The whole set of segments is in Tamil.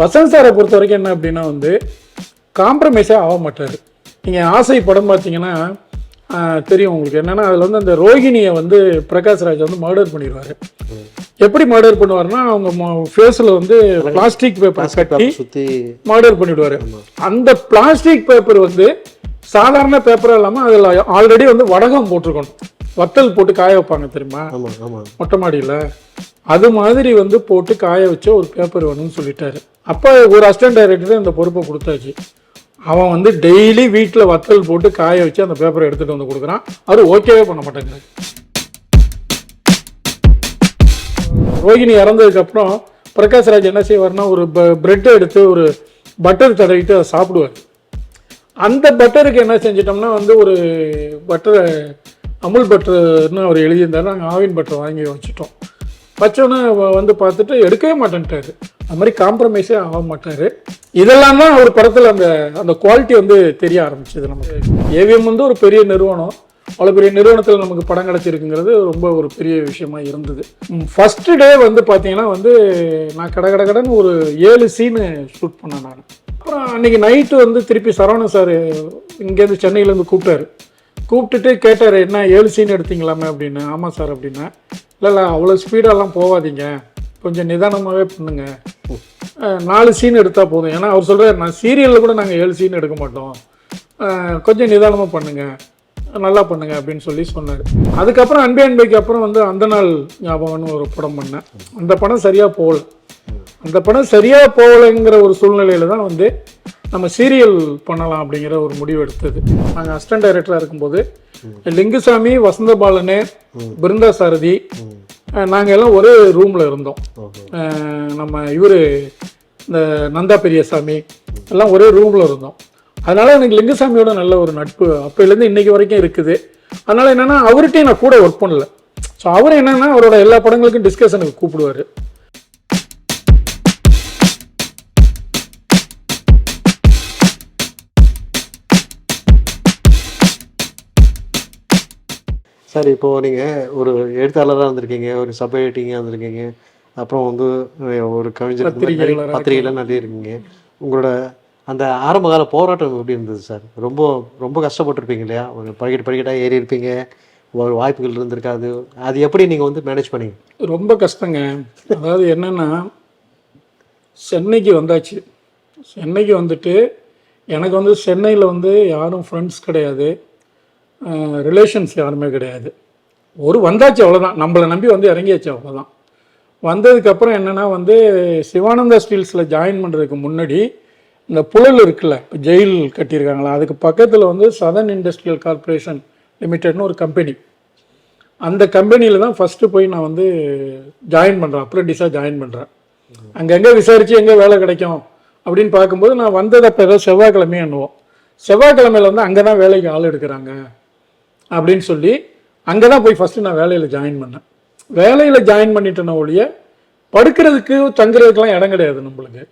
வசந்த் சாரை பொறுத்த வரைக்கும் என்ன அப்படின்னா வந்து காம்ப்ரமைஸே ஆக மாட்டார். நீங்கள் ஆசை படம் பார்த்தீங்கன்னா தெரியும் உங்களுக்கு. என்னன்னா அதில் வந்து அந்த ரோகிணியை வந்து பிரகாஷ் ராஜ் வந்து மர்டர் பண்ணிடுவார். எப்படி மர்டர் பண்ணுவாருன்னா அவங்க ஃபேஸில் வந்து பிளாஸ்டிக் பேப்பர் கட்டி மர்டர் பண்ணிடுவாரு. அந்த பிளாஸ்டிக் பேப்பர் வந்து சாதாரண பேப்பரா இல்லாம அதுல ஆல்ரெடி வந்து வடகம் போட்டிருக்கணும். வத்தல் போட்டு காய வைப்பாங்க தெரியுமா? மொட்டை மாடியில. அது மாதிரி வந்து போட்டு காய வச்ச ஒரு பேப்பர் வேணும்னு சொல்லிட்டாரு. அப்போ ஒரு அசிஸ்டன்ட் டைரக்டர் இந்த பொறுப்பை கொடுத்தாச்சு. அவன் வந்து டெய்லி வீட்டில் வத்தல் போட்டு காய வச்சு அந்த பேப்பரை எடுத்துகிட்டு வந்து கொடுக்குறான். அவர் ஓகேவே பண்ண மாட்டேங்கிறாரு ரோஹிணி இறந்ததுக்கப்புறம் பிரகாஷ்ராஜ் பிரகாஷ் ராஜ் என்ன செய்வார்னா ஒரு பிரெட் எடுத்து ஒரு பட்டர் தடவிட்டு அதை சாப்பிடுவார். அந்த பட்டருக்கு என்ன செஞ்சிட்டோம்னா வந்து ஒரு பட்டரை அமுல் பட்டர்னு அவர் எழுதியிருந்தாரு. நாங்கள் ஆவின் பட்டர் வாங்கி வச்சுட்டோம். வச்சோன்னே வந்து பார்த்துட்டு எடுக்கவே மாட்டேன்ட்டாரு. அது மாதிரி காம்ப்ரமைஸே ஆக மாட்டார். இதெல்லாம் தான் ஒரு படத்தில் அந்த அந்த குவாலிட்டி வந்து தெரிய ஆரம்பிச்சது நமக்கு. ஏவிஎம் வந்து ஒரு பெரிய நிறுவனம். அவ்வளோ பெரிய நிறுவனத்தில் நமக்கு படம் கிடச்சிருக்குங்கிறது ரொம்ப ஒரு பெரிய விஷயமா இருந்தது. ஃபஸ்ட்டு டே வந்து பார்த்தீங்கன்னா வந்து நான் கட கட கடன்னு ஒரு ஏழு சீனு ஷூட் பண்ணேன் நான். அப்புறம் அன்னைக்கு நைட்டு வந்து திருப்பி சரவணன் சார் இங்கேருந்து சென்னையிலேருந்து கூப்பிட்டாரு. கூப்பிட்டுட்டு கேட்டார் என்ன ஏழு சீன் எடுத்தீங்களாமே? அப்படின்னு. ஆமாம் சார் அப்படின்னா இல்லை இல்லை அவ்வளோ ஸ்பீடாலாம் போகாதீங்க. கொஞ்சம் நிதானமாகவே பண்ணுங்க. அஹ், நாலு சீன் எடுத்தால் போதும். ஏன்னா அவர் சொல்கிறார் நான் சீரியலில் கூட நாங்கள் ஏழு சீன் எடுக்க மாட்டோம். கொஞ்சம் நிதானமாக பண்ணுங்க. நல்லா பண்ணுங்க அப்படின்னு சொல்லி சொன்னார். அதுக்கப்புறம் அன்பே அன்பைக்கு அப்புறம் வந்து அந்த நாள் ஞாபகம்னு ஒரு படம் பண்ணேன். அந்த படம் சரியாக போகல. அந்த படம் சரியாக போகலைங்கிற ஒரு சூழ்நிலையில தான் வந்து நம்ம சீரியல் பண்ணலாம் அப்படிங்கிற ஒரு முடிவு எடுத்தது. நாங்கள் அசிஸ்டன்ட் டைரக்டராக இருக்கும்போது லிங்குசாமி வசந்தபாலனு பிருந்தா சாரதி நாங்கள் எல்லாம் ஒரே ரூமில் இருந்தோம். நம்ம இவர் இந்த நந்தா பெரியசாமி எல்லாம் ஒரே ரூமில் இருந்தோம். அதனால எனக்கு லிங்குசாமியோட நல்ல ஒரு நட்பு அப்போலேருந்து இன்னைக்கு வரைக்கும் இருக்குது. அதனால என்னன்னா அவர்கிட்டயும் நான் கூட ஒர்க் பண்ணல. ஸோ அவர் என்னன்னா அவரோட எல்லா படங்களுக்கும் டிஸ்கஷனுக்கு கூப்பிடுவார். சார் இப்போ நீங்கள் ஒரு எழுத்தாளராக இருந்திருக்கீங்க ஒரு சப் எடிட்டிங்காக இருந்திருக்கீங்க அப்புறம் வந்து ஒரு கவிஞர் பத்திரிகையில் நிறைய இருக்கீங்க. உங்களோட அந்த ஆரம்ப கால போராட்டம் எப்படி இருந்தது சார்? ரொம்ப ரொம்ப கஷ்டப்பட்டிருப்பீங்க இல்லையா? ஒரு படிக்கட்டு படிக்கட்டாக ஏறி இருப்பீங்க ஒரு வாய்ப்புகள் இருந்திருக்காது. அது எப்படி நீங்கள் வந்து மேனேஜ் பண்ணீங்க? ரொம்ப கஷ்டங்க. அதாவது என்னன்னா சென்னைக்கு வந்தாச்சு. சென்னைக்கு வந்துட்டு எனக்கு வந்து சென்னையில் வந்து யாரும் ஃப்ரெண்ட்ஸ் கிடையாது. ரிலேஷன்ஸ் யாருமே கிடையாது. ஒரு வந்தாச்சு அவ்வளோதான் நம்மளை நம்பி வந்து இறங்கியாச்சு அவ்வளோதான் வந்ததுக்கப்புறம் என்னென்னா வந்து சிவானந்தா ஸ்டீல்ஸில் ஜாயின் பண்ணுறதுக்கு முன்னாடி இந்த புழல் இருக்குல்ல இப்போ ஜெயில் கட்டியிருக்காங்களா அதுக்கு பக்கத்தில் வந்து சதன் இண்டஸ்ட்ரியல் கார்ப்பரேஷன் லிமிடெட்னு ஒரு கம்பெனி அந்த கம்பெனியில் தான் ஃபஸ்ட்டு போய் நான் வந்து ஜாயின் பண்ணுறேன் அப்ரண்டிஸாக ஜாயின் பண்ணுறேன் அங்கங்கே விசாரித்து எங்கே வேலை கிடைக்கும் அப்படின்னு பார்க்கும்போது நான் வந்ததை அப்போ ஏதோ செவ்வாய்க்கிழமையே எண்ணுவோம் செவ்வாய்க்கிழமையில் வந்து அங்கே தான் வேலைக்கு ஆள் எடுக்கிறாங்க. அப்படின்னு சொல்லி அங்கே தான் போய் ஃபஸ்ட்டு நான் வேலையில் ஜாயின் பண்ணேன். வேலையில் ஜாயின் பண்ணிட்டேன ஒழிய படுக்கிறதுக்கு தங்குறதுக்கெல்லாம் இடம் கிடையாது நம்மளுக்கு.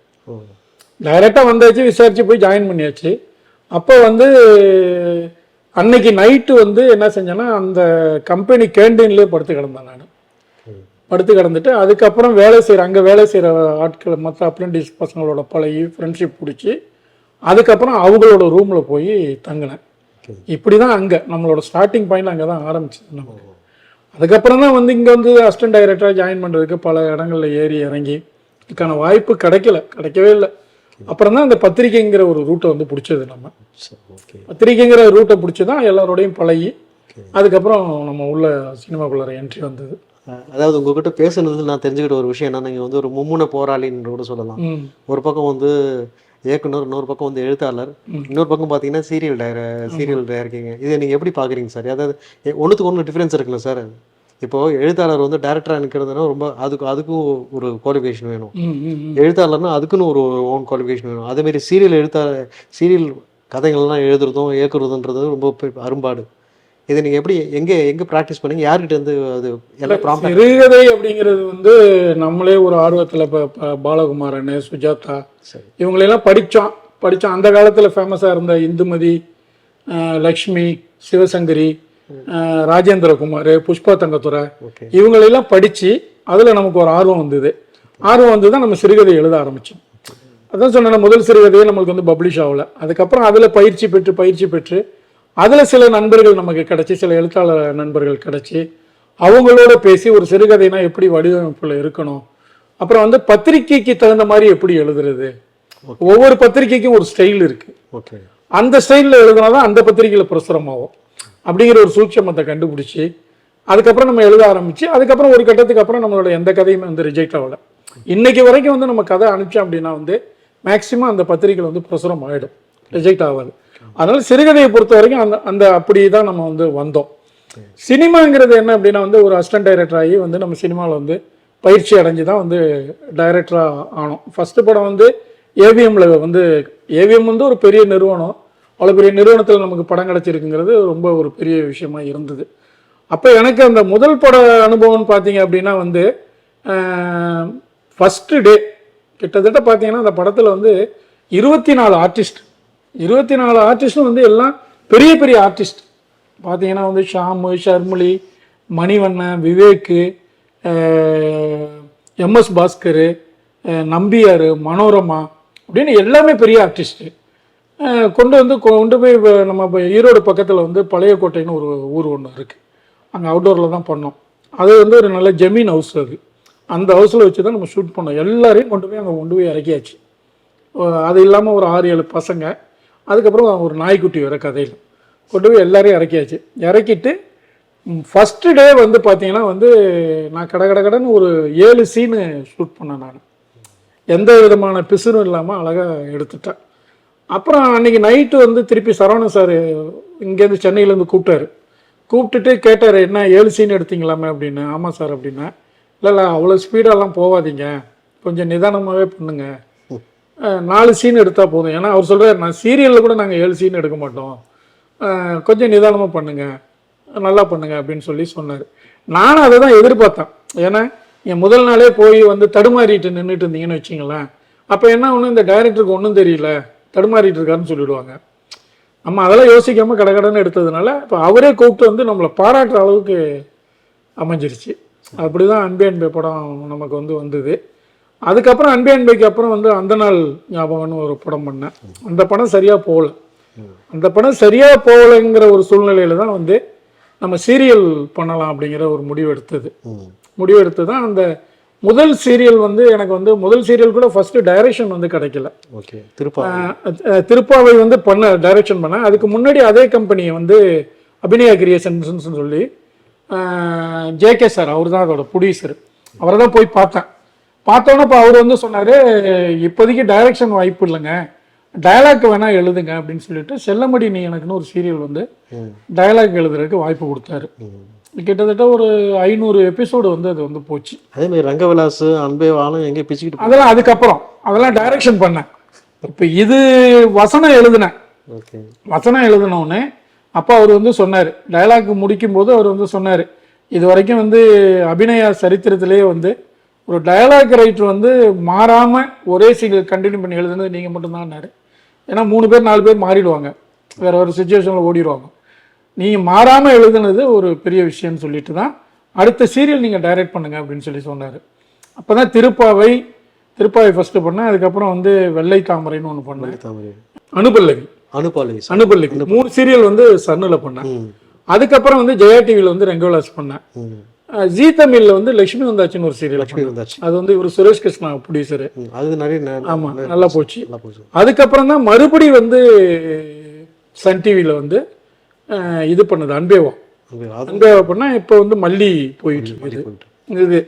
டைரெக்டாக வந்தாச்சு விசாரித்து போய் ஜாயின் பண்ணியாச்சு. அப்போ வந்து அன்னைக்கு நைட்டு வந்து என்ன செஞ்சேன்னா அந்த கம்பெனி கேண்டீன்லேயே படுத்து கிடந்தேன் நான். படுத்து கிடந்துட்டு அதுக்கப்புறம் வேலை செய்கிற அங்கே வேலை செய்கிற ஆட்கள் மற்ற அப்ரெண்டிஸ் பசங்களோட பழகி ஃப்ரெண்ட்ஷிப் பிடிச்சி அதுக்கப்புறம் அவங்களோட ரூமில் போய் தங்கினேன். இப்படி தான் அங்கே நம்மளோட ஸ்டார்டிங் பாயிண்ட் அங்கே தான் ஆரம்பிச்சது நமக்கு. அதுக்கப்புறம் தான் வந்து இங்கே வந்து அசிஸ்டன்ட் டைரக்டராக ஜாயின் பண்ணுறதுக்கு பல இடங்கள்ல ஏறி இறங்கி இதுக்கான வாய்ப்பு கிடைக்கல கிடைக்கவே இல்லை. அப்புறம் தான் அந்த பத்திரிக்கைங்கிற ஒரு ரூட்டை வந்து பிடிச்சது நம்ம. பத்திரிக்கைங்கிற ரூட்டை பிடிச்சி தான் எல்லாரோடையும் பழகி அதுக்கப்புறம் நம்ம உள்ள சினிமாக்குள்ளார என்ட்ரி வந்தது. அதாவது உங்ககிட்ட பேசுனது நான் தெரிஞ்சுக்கிட்ட ஒரு விஷயம் என்ன நீங்கள் வந்து ஒரு மும்முனை போராளின்னு கூட சொல்லலாம் ஒரு பக்கம் வந்து இயக்குனர் இன்னொரு பக்கம் வந்து எழுத்தாளர். இன்னொரு பக்கம் பார்த்தீங்கன்னா சீரியல் டைர சீரியல் தயாரிக்கீங்க இதை நீங்கள் எப்படி பார்க்குறீங்க சார் அதாவது ஒண்ணுத்துக்கு ஒன்று டிஃப்ரென்ஸ் இருக்குல்ல சார் இப்போ எழுத்தாளர் வந்து டேரக்டராக நிற்கிறதுனா ரொம்ப அதுக்கு அதுக்கும் ஒரு குவாலிஃபிகேஷன் வேணும். எழுத்தாளர்னா அதுக்குன்னு ஒரு ஓன் குவாலிஃபிகேஷன் வேணும். அதேமாரி சீரியல் எழுத்தாளர் சீரியல் கதைகள்லாம் எழுதுறதும் இயக்குறதுன்றது ரொம்ப அரும்பாடு. இதை நீங்கள் எப்படி எங்கே எங்கே ப்ராக்டிஸ் பண்ணீங்க? யார்கிட்ட இருந்து அது எல்லாம் ப்ராப்ளம் சிறுகதை அப்படிங்கிறது வந்து நம்மளே ஒரு ஆர்வத்தில் இப்போ பாலகுமாரன் சுஜாதா இவங்களெல்லாம் படித்தோம் படித்தோம் அந்த காலத்தில் ஃபேமஸாக இருந்த இந்துமதி லக்ஷ்மி சிவசங்கரி ராஜேந்திரகுமார் புஷ்பா தங்கத்துறை இவங்களெல்லாம் படித்து அதில் நமக்கு ஒரு ஆர்வம் வந்தது. ஆர்வம் வந்து தான் நம்ம சிறுகதை எழுத ஆரம்பித்தோம் அதான் சொன்னேன் முதல் சிறுகதையே நம்மளுக்கு வந்து பப்ளிஷ் ஆகல. அதுக்கப்புறம் அதில் பயிற்சி பெற்று பயிற்சி பெற்று அதில் சில நண்பர்கள் நமக்கு கிடைச்சி சில எழுத்தாளர் நண்பர்கள் கிடைச்சி அவங்களோட பேசி ஒரு சிறுகதைனா எப்படி வடிவமைப்பில் இருக்கணும்? அப்புறம் வந்து பத்திரிக்கைக்கு தகுந்த மாதிரி எப்படி எழுதுறது? ஒவ்வொரு பத்திரிக்கைக்கும் ஒரு ஸ்டைல் இருக்கு. ஓகே. அந்த ஸ்டைலில் எழுதுனா தான் அந்த பத்திரிக்கையில் பிரசுரம் ஆகும். அப்படிங்கிற ஒரு சூட்சமத்தை கண்டுபிடிச்சி அதுக்கப்புறம் நம்ம எழுத ஆரம்பிச்சு அதுக்கப்புறம் ஒரு கட்டத்துக்கு அப்புறம் நம்மளோட எந்த கதையுமே வந்து ரிஜெக்ட் ஆகல. இன்னைக்கு வரைக்கும் வந்து நம்ம கதை அனுப்பிச்சோம் அப்படின்னா வந்து மேக்சிமம் அந்த பத்திரிக்கையில் வந்து பிரசுரம் ஆகிடும் ரிஜெக்ட் ஆகாது. அதனால சிறுகதையை பொறுத்த வரைக்கும் அந்த அந்த அப்படி தான் நம்ம வந்து வந்தோம். சினிமாங்கிறது என்ன அப்படின்னா வந்து ஒரு அசிஸ்டன்ட் டைரக்டர் ஆகி வந்து நம்ம சினிமாவில் வந்து பயிற்சி அடைஞ்சு தான் வந்து டைரக்டராக ஆனோம். ஃபஸ்ட்டு படம் வந்து ஏவிஎம்ல வந்து ஏவிஎம் வந்து ஒரு பெரிய நிறுவனம். அவ்வளோ பெரிய நிறுவனத்தில் நமக்கு படம் கிடச்சிருக்குங்கிறது ரொம்ப ஒரு பெரிய விஷயமா இருந்தது. அப்போ எனக்கு அந்த முதல் பட அனுபவம்னு பார்த்தீங்க அப்படின்னா வந்து ஃபஸ்ட்டு டே கிட்டத்தட்ட பார்த்தீங்கன்னா அந்த படத்தில் வந்து இருபத்தி நாலு ஆர்டிஸ்ட் இருபத்தி நாலு ஆர்டிஸ்ட்டும் வந்து எல்லாம் பெரிய பெரிய ஆர்டிஸ்ட் பார்த்தீங்கன்னா வந்து ஷாமு ஷர்மிளி மணிவண்ணன் விவேக்கு எம்எஸ் பாஸ்கர் நம்பியார் மனோரமா அப்படின்னு எல்லாமே பெரிய ஆர்டிஸ்ட்டு கொண்டு வந்து கொண்டு போய் நம்ம இப்போ ஈரோடு பக்கத்தில் வந்து பழைய கோட்டைன்னு ஒரு ஊர் ஒன்று இருக்குது அங்கே அவுட்டோரில் தான் பண்ணோம். அது வந்து ஒரு நல்ல ஜமீன் ஹவுஸ் அது. அந்த ஹவுஸில் வச்சு தான் நம்ம ஷூட் பண்ணோம். எல்லாரையும் கொண்டு போய் அங்கே கொண்டு போய் இறக்கியாச்சு. அது இல்லாமல் ஒரு ஆறு ஏழு பசங்க அதுக்கப்புறம் ஒரு நாய்க்குட்டி வர கதையில். கொண்டு போய் எல்லாரையும் இறக்கியாச்சு. இறக்கிட்டு ஃபஸ்ட்டு டே வந்து பார்த்தீங்கன்னா வந்து நான் கட கட கடன்னு ஒரு ஏழு சீனு ஷூட் பண்ணேன் நான். எந்த விதமான பிசுறும் இல்லாமல் அழகாக எடுத்துட்டேன் அப்புறம் அன்னைக்கு நைட்டு வந்து திருப்பி சரவணன் சார் இங்கேருந்து சென்னையிலேருந்து கூப்பிட்டாரு. கூப்பிட்டுட்டு கேட்டார் என்ன ஏழு சீன் எடுத்தீங்களாமே? அப்படின்னு. ஆமாம் சார் அப்படின்னா இல்லை இல்லை அவ்வளோ ஸ்பீடெல்லாம் போகாதீங்க கொஞ்சம் நிதானமாகவே பண்ணுங்கள் நாலு சீன் எடுத்தால் போதும். ஏன்னா அவர் சொல்கிறார் நான் சீரியலில் கூட நாங்கள் ஏழு சீன் எடுக்க மாட்டோம். கொஞ்சம் நிதானமாக பண்ணுங்கள் நல்லா பண்ணுங்கள் அப்படின்னு சொல்லி சொன்னார். நானும் அதை தான் எதிர்பார்த்தேன். ஏன்னா என் முதல் நாளே போய் வந்து தடுமாறிட்டு நின்றுட்டு இருந்தீங்கன்னு வச்சிங்களேன் அப்போ என்ன ஒன்று இந்த டைரக்டருக்கு ஒன்றும் தெரியல. தடுமாறிட்டு இருக்காருன்னு சொல்லிடுவாங்க. நம்ம அதெல்லாம் யோசிக்காமல் கடகடன்னு எடுத்ததுனால இப்போ அவரே கூப்பிட்டு வந்து நம்மளை பாராட்டுற அளவுக்கு அமைஞ்சிருச்சு. அப்படி தான் அன்பே அன்பே படம் நமக்கு வந்து வந்தது. அதுக்கப்புறம் அன்பே அன்பைக்கு அப்புறம் வந்து அந்த நாள் ஞாபகம்னு ஒரு படம் பண்ணேன். அந்த படம் சரியாக போகல. அந்த படம் சரியாக போகலைங்கிற ஒரு சூழ்நிலையில தான் வந்து நம்ம சீரியல் பண்ணலாம் அப்படிங்கிற ஒரு முடிவு எடுத்தது. முடிவு எடுத்து தான் அந்த முதல் சீரியல் வந்து எனக்கு வந்து முதல் சீரியல் கூட ஃபர்ஸ்ட் டைரக்ஷன் வந்து கிடைக்கல. ஓகே. திருப்பா திருப்பாவை வந்து பண்ண டைரக்ஷன் பண்ணேன் அதுக்கு முன்னாடி அதே கம்பெனியை வந்து அபிநயா கிரியேஷன்ஸ் சொல்லி ஜேகே சார் அவர் தான் அதோட ப்ரொடியூசர் அவரை தான் போய் பார்த்தேன். பார்த்தோன்னே இப்போ அவர் வந்து சொன்னார் இப்போதைக்கு டைரக்ஷன் வாய்ப்பு இல்லைங்க. டயலாக் வேணா எழுதுங்க அப்படின்னு சொல்லிட்டு செல்லமடி நீ எனக்குன்னு ஒரு சீரியல் வந்து டயலாக் எழுதுறதுக்கு வாய்ப்பு கொடுத்தாரு. கிட்டத்தட்ட ஒரு ஐநூறு எபிசோடு வந்து அது வந்து போச்சு. அதே மாதிரி ரங்கவிலாஸ் அன்பே வாழும் எங்கே பிச்சுக்கிட்டு அதெல்லாம் அதுக்கப்புறம் அதெல்லாம் டைரக்ஷன் பண்ணேன். இப்போ இது வசனம் எழுதினேன். வசனம் எழுதினோடனே அப்போ அவர் வந்து சொன்னார். டயலாக் முடிக்கும்போது அவர் வந்து சொன்னார். இது வரைக்கும் வந்து அபிநயா சரித்திரத்திலேயே வந்து ஒரு டயலாக் ரைட்டர் வந்து மாறாமல் ஒரே சீக்கிரம் கண்டினியூ பண்ணி எழுதுனது நீங்கள் மட்டும்தான்னாரு. ஏன்னா மூணு பேர் நாலு பேர் மாறிடுவாங்க. வேற ஒரு சுச்சுவேஷனில் ஓடிடுவாங்க. நீங்கள் மாறாமல் எழுதுனது ஒரு பெரிய விஷயம்னு சொல்லிட்டு தான் அடுத்த சீரியல் நீங்கள் டைரக்ட் பண்ணுங்க அப்படின்னு சொல்லி சொன்னார். அப்போ தான் திருப்பாவை திருப்பாவை ஃபஸ்ட்டு பண்ணேன். அதுக்கப்புறம் வந்து வெள்ளை தாமரைன்னு ஒன்று பண்ணேன். தாமரை. அனுபல்லவி. அனுபாலி அனுபல்லவி. மூணு சீரியல் வந்து சன்னில் பண்ணேன். அதுக்கப்புறம் வந்து ஜெயா டிவியில் வந்து ரெங்கோலாஸ் பண்ணேன். ஜீ தமிழில் வந்து லட்சுமி வந்தாச்சுன்னு ஒரு சீரியல் லட்சுமி வந்தாச்சு. அது வந்து இவர் சுரேஷ் கிருஷ்ணா ப்ரொடியூசரு அது நிறைய ஆமா நல்லா போச்சு. நல்லா போச்சு. அதுக்கப்புறம் தான் மறுபடி வந்து சன் டிவியில் வந்து இது பண்ணுது அன்பேவா. அன்பேவா பண்ணா இப்போ வந்து மல்லி போயிட்டு இருக்குது. இது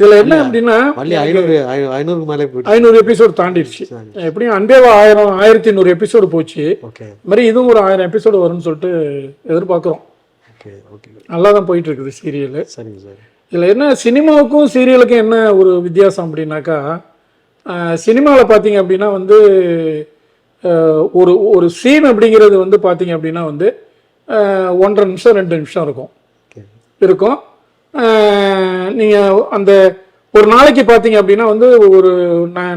இதில் என்ன அப்படின்னா மல்லி ஐநூறு ஐ- ஐநூறுக்கு மேலே ஐநூறு எபிசோடு தாண்டிடுச்சு. எப்படியும் அன்பேவா ஆயிரம் ஆயிரத்தி ஐநூறு எபிசோடு போச்சு. மாதிரி இதுவும் ஒரு ஆயிரம் எபிசோடு வரும்னு சொல்லிட்டு எதிர்பார்க்குறோம். Okay okay. நல்லா தான் போயிட்டு இருக்குது சீரியல் சரிங்க சார். இதில் என்ன சினிமாவுக்கும் சீரியலுக்கும் என்ன ஒரு வித்தியாசம் அப்படின்னாக்கா சினிமாவில் பார்த்தீங்க அப்படின்னா வந்து ஒரு ஒரு சீன் அப்படிங்கிறது வந்து பார்த்தீங்க அப்படின்னா வந்து ஒன்றரை நிமிஷம் ரெண்டு நிமிஷம் இருக்கும். இருக்கும். நீங்கள் அந்த ஒரு நாளைக்கு பார்த்தீங்க அப்படின்னா வந்து ஒரு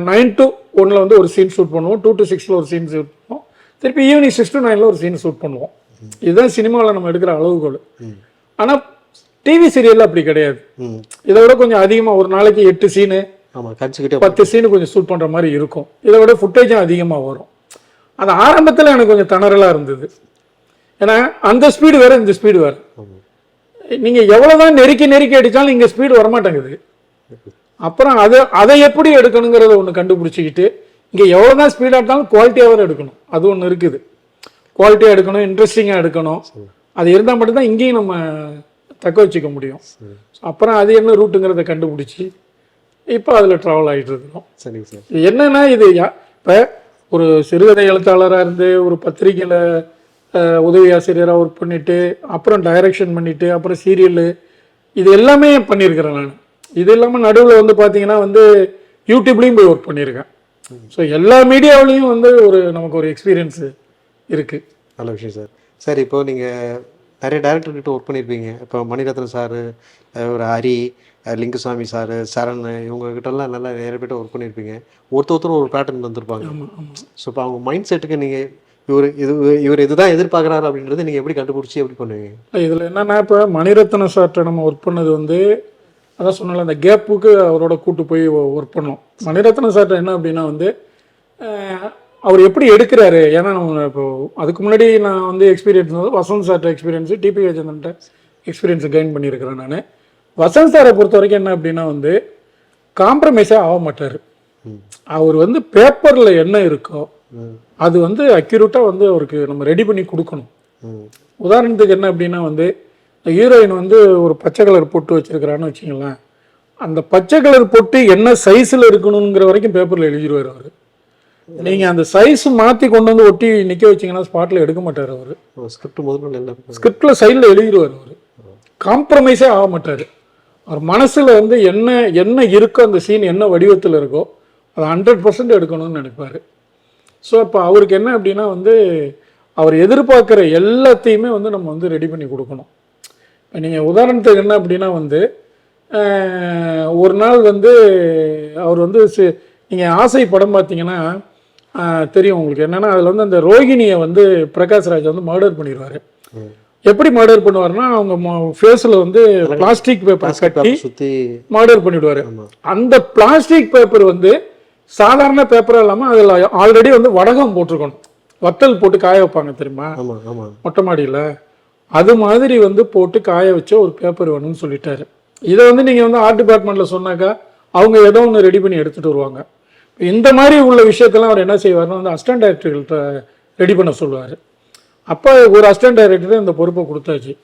நைன் டு ஒன்னில் வந்து ஒரு சீன் ஷூட் பண்ணுவோம் டூ டு சிக்ஸில் ஒரு சீன் ஷூட் பண்ணுவோம். திருப்பி ஈவினிங் சிக்ஸ் டு நைனில் ஒரு சீன் ஷூட் பண்ணுவோம். இதுதான் சினிமாவில் நம்ம எடுக்கிற அளவுகோல். ஆனால் டிவி சீரியலில் அப்படி கிடையாது. இதை விட கொஞ்சம் அதிகமாக ஒரு நாளைக்கு எட்டு சீனு பத்து சீனு கொஞ்சம் ஷூட் பண்ணுற மாதிரி இருக்கும். இதை விட ஃபுட்டேஜும் அதிகமாக வரும். அது ஆரம்பத்தில் எனக்கு கொஞ்சம் திணறலாக இருந்தது. ஏன்னா அந்த ஸ்பீடு வேறு இந்த ஸ்பீடு வேறு. நீங்கள் எவ்வளோதான் நெருக்கி நெருக்கி அடித்தாலும் இங்கே ஸ்பீடு வரமாட்டேங்குது. அப்புறம் அதை அதை எப்படி எடுக்கணுங்கிறத ஒன்று கண்டுபிடிச்சிக்கிட்டு இங்கே எவ்வளோ தான் ஸ்பீடாக இருந்தாலும் குவாலிட்டியாக எடுக்கணும். அது ஒன்று இருக்குது. குவாலிட்டியாக எடுக்கணும் இன்ட்ரெஸ்டிங்காக எடுக்கணும். அது இருந்தால் மட்டும்தான் இங்கேயும் நம்ம தக்க வச்சுக்க முடியும். அப்புறம் அது என்ன ரூட்டுங்கிறத கண்டுபிடிச்சி இப்போ அதில் ட்ராவல் ஆகிட்டு இருக்கோம் சரிங்க சார். என்னன்னா இது இப்போ ஒரு சிறுகதை எழுத்தாளராக இருந்து ஒரு பத்திரிக்கையில் உதவி ஆசிரியராக ஒர்க் பண்ணிட்டு அப்புறம் டைரக்ஷன் பண்ணிட்டு அப்புறம் சீரியலு இது எல்லாமே பண்ணியிருக்கிறேன் நான். இது இல்லாமல் நடுவில் வந்து பார்த்தீங்கன்னா வந்து யூடியூப்லேயும் போய் ஒர்க் பண்ணியிருக்கேன் ஸோ எல்லா மீடியாவிலையும் வந்து ஒரு நமக்கு ஒரு எக்ஸ்பீரியன்ஸ் இருக்குது நல்ல விஷயம் சார். சார் இப்போ நீங்கள் நிறைய டேரக்டர் கிட்ட ஒர்க் பண்ணியிருப்பீங்க இப்போ மணிரத்னம் சார் ஒரு ஹரி லிங்குசாமி சார் சரண் இவங்க கிட்டலாம் நல்லா நிறைய பேர்ட்ட ஒர்க் பண்ணியிருப்பீங்க ஒருத்தர் ஒருத்தர் ஒரு பேட்டர்ன் வந்திருப்பாங்க. ஸோ இப்போ அவங்க மைண்ட் செட்டுக்கு நீங்கள் இவர் இது இவர் இதுதான் எதிர்பார்க்குறாரு அப்படின்றத நீங்கள் எப்படி கண்டுபிடிச்சி எப்படி பண்ணுவீங்க? இதில் என்னன்னா இப்போ மணிரத்ன சார்ட்ட நம்ம ஒர்க் பண்ணது வந்து அதான் சொன்னல அந்த கேப்புக்கு அவரோட கூட்டு போய் ஒர்க் பண்ணோம். மணிரத்ன சார்ட்ட என்ன அப்படின்னா வந்து அவர் எப்படி எடுக்கிறாரு? ஏன்னா நம்ம இப்போ அதுக்கு முன்னாடி நான் வந்து எக்ஸ்பீரியன்ஸ் வந்து வசந்த் சார்ட்ட எக்ஸ்பீரியன்ஸு டிபி விஜயந்தன்ட்ட எக்ஸ்பீரியன்ஸ் கெயின் பண்ணியிருக்கிறேன் நான். வசந்த் சாரை பொறுத்த வரைக்கும் என்ன அப்படின்னா வந்து காம்ப்ரமைஸே ஆக மாட்டார். அவர் வந்து பேப்பரில் என்ன இருக்கோ அது வந்து அக்யூரேட்டாக வந்து அவருக்கு நம்ம ரெடி பண்ணி கொடுக்கணும். உதாரணத்துக்கு என்ன அப்படின்னா வந்து ஹீரோயின் வந்து ஒரு பச்சை கலர் பொட்டு வச்சிருக்கிறான்னு வச்சுங்களேன் அந்த பச்சை கலர் பொட்டு என்ன சைஸில் இருக்கணுங்கிற வரைக்கும் பேப்பரில் எழுதிடுவார் அவர். நீங்கள் அந்த சைஸ் மாற்றி கொண்டு வந்து ஒட்டி நிற்க வச்சீங்கன்னா ஸ்பாட்டில் எடுக்க மாட்டார் அவர். ஸ்கிரிப்ட் முதல்ல எல்லாம் ஸ்கிரிப்டில் சைடில் எழுதிடுவார் அவர். காம்ப்ரமைஸே ஆக மாட்டார். அவர் மனசில் வந்து என்ன என்ன இருக்கோ அந்த சீன் என்ன வடிவத்தில் இருக்கோ அதை ஹண்ட்ரட் பர்சன்ட் எடுக்கணும்னு நினைப்பார். ஸோ இப்போ அவருக்கு என்ன அப்படின்னா வந்து அவர் எதிர்பார்க்குற எல்லாத்தையுமே வந்து நம்ம வந்து ரெடி பண்ணி கொடுக்கணும். இப்போ நீங்கள் உதாரணத்துக்கு என்ன அப்படின்னா வந்து ஒரு நாள் வந்து அவர் வந்து நீங்கள் ஆசை படம் பார்த்தீங்கன்னா தெரியும் உங்களுக்கு. என்னென்னா அதில் வந்து அந்த ரோகிணியை வந்து பிரகாஷ் ராஜ் வந்து மர்டர் பண்ணிடுவார். எப்படி மர்டர் பண்ணுவாருன்னா அவங்க ஃபேஸில் வந்து பிளாஸ்டிக் பேப்பர் கட்டி சுற்றி மர்டர் பண்ணிவிடுவார் அந்த பிளாஸ்டிக் பேப்பர் வந்து சாதாரண பேப்பராக இல்லாமல் அதில் ஆல்ரெடி வந்து வடகம் போட்டிருக்கணும். வத்தல் போட்டு காய வைப்பாங்க தெரியுமா? மொட்டை மாடியில். அது மாதிரி வந்து போட்டு காய வச்ச ஒரு பேப்பர் வேணும்னு சொல்லிட்டாரு. இதை வந்து நீங்கள் வந்து ஆர்ட் டிபார்ட்மெண்ட்டில் சொன்னாக்கா அவங்க ஏதோ ஒன்று ரெடி பண்ணி எடுத்துகிட்டு வருவாங்க. இந்த மாதிரி உள்ள விஷயத்தெல்லாம் அவர் என்ன செய்வார்னா வந்து அசிஸ்டன்ட் டைரக்டர்கள்ட்ட ரெடி பண்ண சொல்லுவார். அப்போ ஒரு அசிஸ்டன்ட் டைரக்டர் இந்த பொறுப்பை கொடுத்தாச்சு.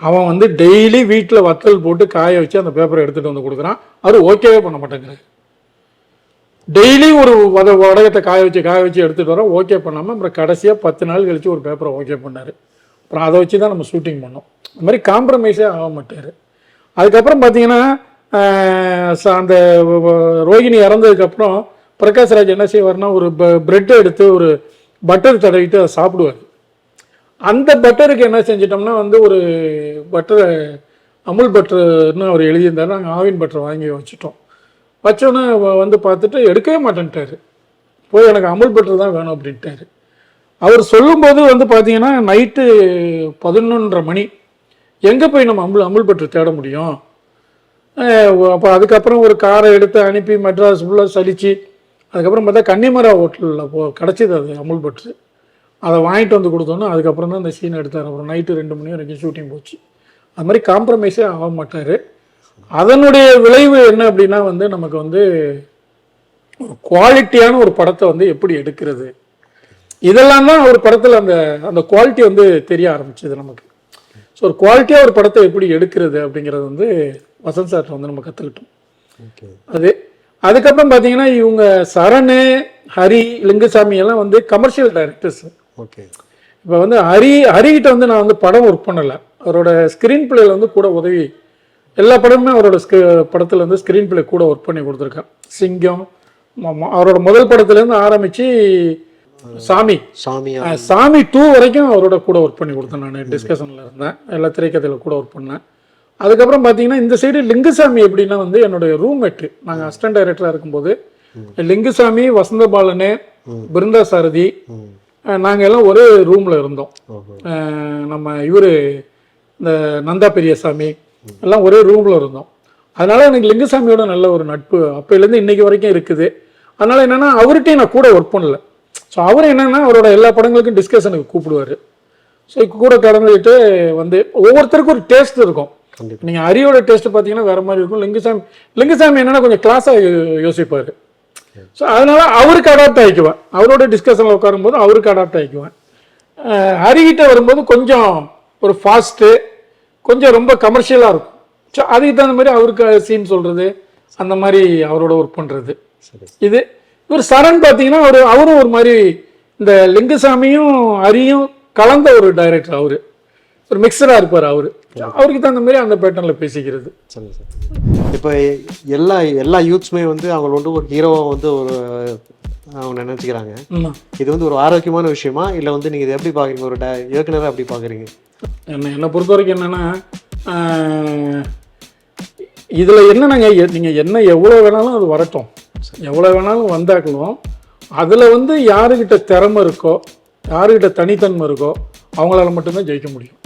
அவன் வந்து டெய்லி வீட்டில் வத்தல் போட்டு காய வச்சு அந்த பேப்பரை எடுத்துகிட்டு வந்து கொடுக்குறான். அவர் ஓகேவே பண்ண மாட்டேங்கிறாரு. டெய்லி ஒரு வத வடகத்தை காய வச்சு காய வச்சு எடுத்துகிட்டு வரோம் ஓகே பண்ணாமல் அப்புறம் கடைசியாக பத்து நாள் கழித்து ஒரு பேப்பரை ஓகே பண்ணார். அப்புறம் அதை வச்சு தான் நம்ம ஷூட்டிங் பண்ணோம். அது மாதிரி காம்ப்ரமைஸே ஆக மாட்டார். அதுக்கப்புறம் பார்த்தீங்கன்னா ச- அந்த ரோகிணி இறந்ததுக்கப்புறம் பிரகாஷ்ராஜ் என்ன செய்வார்னா ஒரு பிரெட்டை எடுத்து ஒரு பட்டர் தடவிட்டு அதை சாப்பிடுவார். அந்த பட்டருக்கு என்ன செஞ்சிட்டோம்னா வந்து ஒரு பட்டரை அமுல் பட்டர்னு அவர் எழுதியிருந்தாரு. நாங்கள் ஆவின் பட்டர் வாங்கி வச்சுட்டோம். வச்சோன்னே வந்து பார்த்துட்டு எடுக்கவே மாட்டேன்ட்டாரு. போய் எனக்கு அமுல் பட்டர் தான் வேணும் அப்படின்ட்டாரு. அவர் சொல்லும்போது வந்து பார்த்தீங்கன்னா நைட்டு பதினொன்றரை மணி எங்கே போய் நம்ம அமுல் அமுல் பட்டர் தேட முடியும்? அப்போ அதுக்கப்புறம் ஒரு காரை எடுத்து அனுப்பி மெட்ராஸ் ஃபுல்லாக சலித்து அதுக்கப்புறம் பார்த்தா கன்னிமரா ஹோட்டலில் போ கிடச்சிது அது அமுல் பட்டர் அதை வாங்கிட்டு வந்து கொடுத்தோன்னா அதுக்கப்புறம் தான் அந்த சீன் எடுத்தார். அப்புறம் நைட்டு ரெண்டு மணி வரைக்கும் ஷூட்டிங் போச்சு. அது மாதிரி காம்ப்ரமைஸே ஆக மாட்டார். அதனுடைய விளைவு என்ன அப்படின்னா வந்து நமக்கு வந்து ஒரு குவாலிட்டியான ஒரு படத்தை வந்து எப்படி எடுக்கிறது? இதெல்லாம் தான் ஒரு படத்தில் அந்த அந்த குவாலிட்டி வந்து தெரிய ஆரம்பிச்சது நமக்கு. ஸோ ஒரு குவாலிட்டியாக ஒரு படத்தை எப்படி எடுக்கிறது அப்படிங்கிறது வந்து வசந்த் சார்ட்ட வந்து நம்ம கற்றுக்கிட்டோம் அது அதுக்கப்புறம் பார்த்தீங்கன்னா இவங்க சரணு ஹரி லிங்குசாமி எல்லாம் வந்து கமர்ஷியல் டைரக்டர்ஸ் ஓகே. இப்போ வந்து ஹரி ஹரிகிட்ட வந்து நான் வந்து படம் ஒர்க் பண்ணலை. அவரோட ஸ்க்ரீன் பிளேல வந்து கூட உதவி எல்லா படமுமே அவரோட ஸ்க படத்தில் வந்து ஸ்க்ரீன் பிளே கூட ஒர்க் பண்ணி கொடுத்துருக்கேன். சிங்கம் அவரோட முதல் படத்துலேருந்து ஆரம்பித்து சாமி. அஹ், சாமி டூ வரைக்கும் அவரோட கூட ஒர்க் பண்ணி கொடுத்தேன் நான். டிஸ்கஷனில் இருந்தேன். எல்லா திரைக்கதையில் கூட ஒர்க் பண்ணேன். அதுக்கப்புறம் பார்த்தீங்கன்னா இந்த சைடு லிங்குசாமி எப்படின்னா வந்து என்னுடைய ரூம்மேட்டு நாங்கள் அசிஸ்டன்ட் டைரக்டராக இருக்கும்போது லிங்குசாமி வசந்தபாலனு பிருந்தா சாரதி நாங்கள் எல்லாம் ஒரே ரூமில் இருந்தோம். நம்ம இவர் இந்த நந்தா பெரியசாமி எல்லாம் ஒரே ரூமில் இருந்தோம். அதனால எனக்கு லிங்குசாமியோட நல்ல ஒரு நட்பு அப்பையிலேருந்து இன்னைக்கு வரைக்கும் இருக்குது. அதனால என்னன்னா அவர்கிட்டயும் நான் கூட ஒர்க் பண்ணல. ஸோ அவர் என்னன்னா அவரோட எல்லா படங்களுக்கும் டிஸ்கஷனுக்கு கூப்பிடுவார். ஸோ கூட கடந்துக்கிட்டு வந்து ஒவ்வொருத்தருக்கும் ஒரு டேஸ்ட் இருக்கும். நீங்கள் அரியோட டேஸ்ட் பார்த்தீங்கன்னா வேற மாதிரி இருக்கும். லிங்குசாமி லிங்குசாமி என்னன்னா கொஞ்சம் கிளாஸாக யோசிப்பார். ஸோ அதனால அவருக்கு அடாப்ட் ஆகிக்குவேன் அவரோட டிஸ்கஷனில் உட்காரும்போது அவருக்கு அடாப்ட் ஆகிக்குவேன் ஹரிகிட்ட வரும்போது கொஞ்சம் ஒரு ஃபாஸ்ட்டு கொஞ்சம் ரொம்ப கமர்ஷியலாக இருக்கும். ஸோ அதுக்கு தகுந்த மாதிரி அவருக்கு சீன் சொல்கிறது அந்த மாதிரி அவரோட ஒர்க் பண்ணுறது இது இவர் சரண் பார்த்தீங்கன்னா ஒரு அவரும் ஒரு மாதிரி இந்த லிங்குசாமியும் ஹரியும் கலந்த ஒரு டைரக்டர் அவரு. ஒரு மிக்சராக இருப்பார் அவரு. அவருக்கு தகுந்த மாதிரி அந்த பேட்டர்னில் பேசிக்கிறது. சரி சார். இப்போ எல்லா எல்லா யூத்ஸுமே வந்து அவங்க வந்து ஒரு ஹீரோவை வந்து ஒரு அவங்க நினச்சிக்கிறாங்க. இது வந்து ஒரு ஆரோக்கியமான விஷயமா? இல்லை வந்து நீங்கள் இதை எப்படி பார்க்குறீங்க ஒரு ட- இயக்குனரா எப்படி பார்க்குறீங்க என்னை என்னை பொறுத்த வரைக்கும் என்னென்னா இதில் என்னன்னாங்க நீங்கள் என்ன எவ்வளோ வேணாலும் அது வரட்டும். எவ்வளோ வேணாலும் வந்தாக்களும் அதில் வந்து யாருக்கிட்ட திறமை இருக்கோ யாருக்கிட்ட தனித்தன்மை இருக்கோ அவங்களால மட்டும்தான் ஜெயிக்க முடியும்.